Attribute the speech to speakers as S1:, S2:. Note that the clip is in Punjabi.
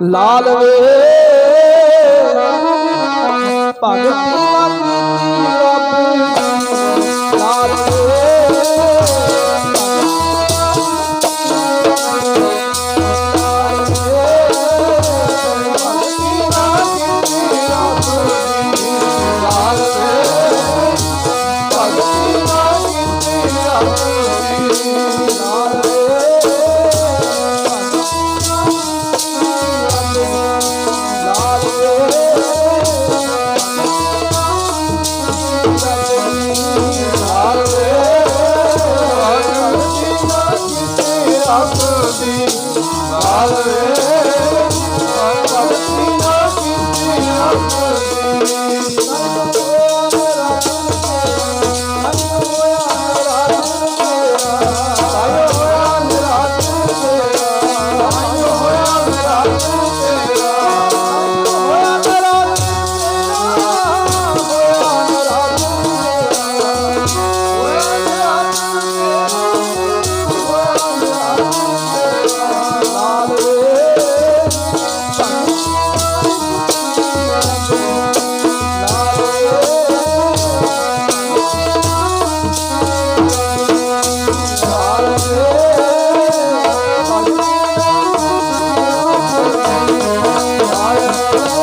S1: ਲਾਲ ਵੇ ਭਗਤ আশীর্বাদ Thank